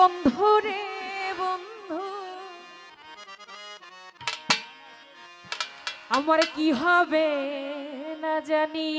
বন্ধু রে বন্ধু। আমার কি হবে না জানি।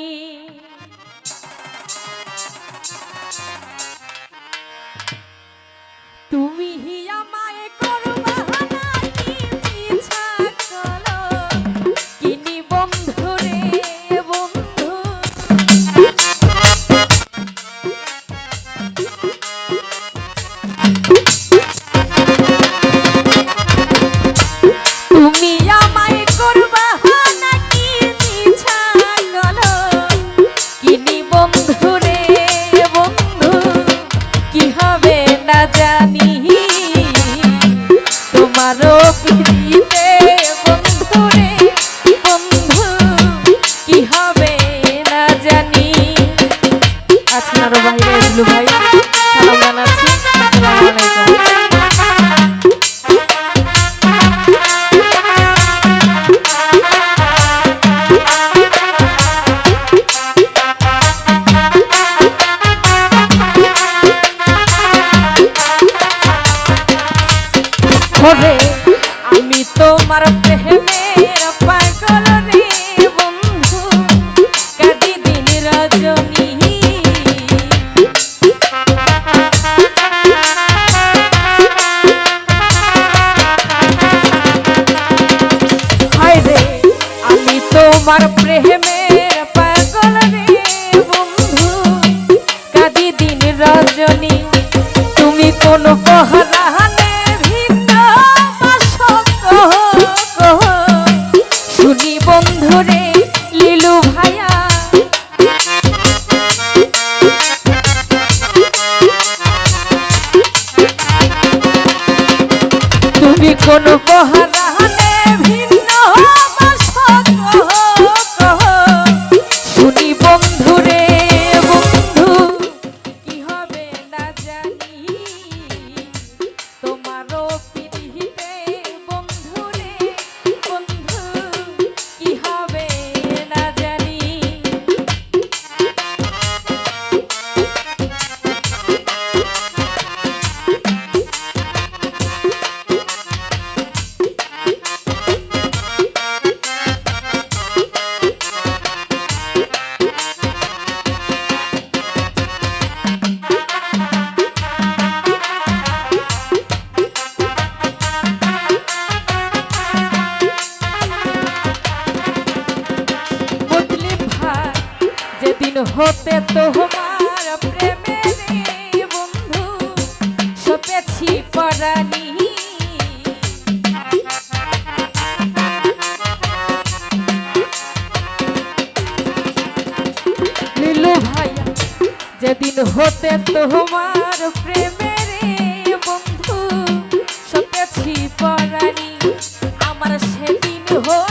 प्रेम मेरा কোন বহানা তোমার প্রেমে বন্ধু, সপেছি পরানি যেদিন হতে তোমার প্রেমের বন্ধু, সপেছি পরানি আমার সেদিন হতে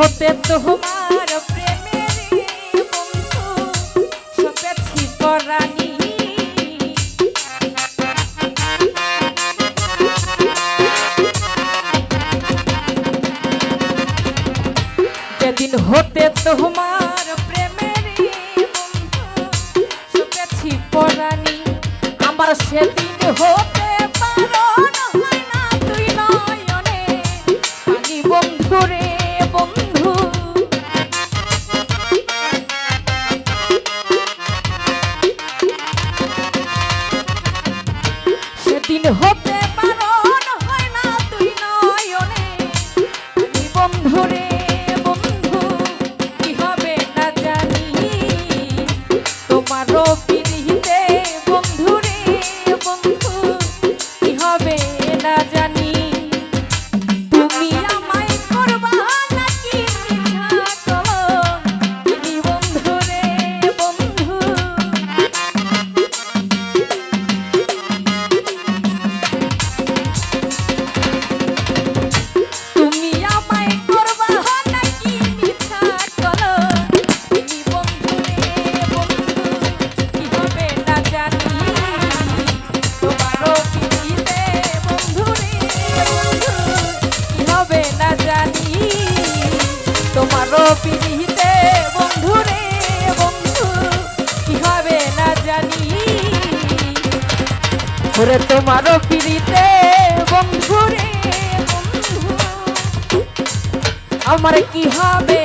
হতে তোমার প্রেমের বন্ধু সপেছি পরাণী যেদিন হতে তোমার প্রেমের বন্ধু সপেছি পরাণী আমার সেদিন হতে রবিনী ওরে তোমারও পিড়িতে বন্ধুরে বন্ধু। আমার কি হবে?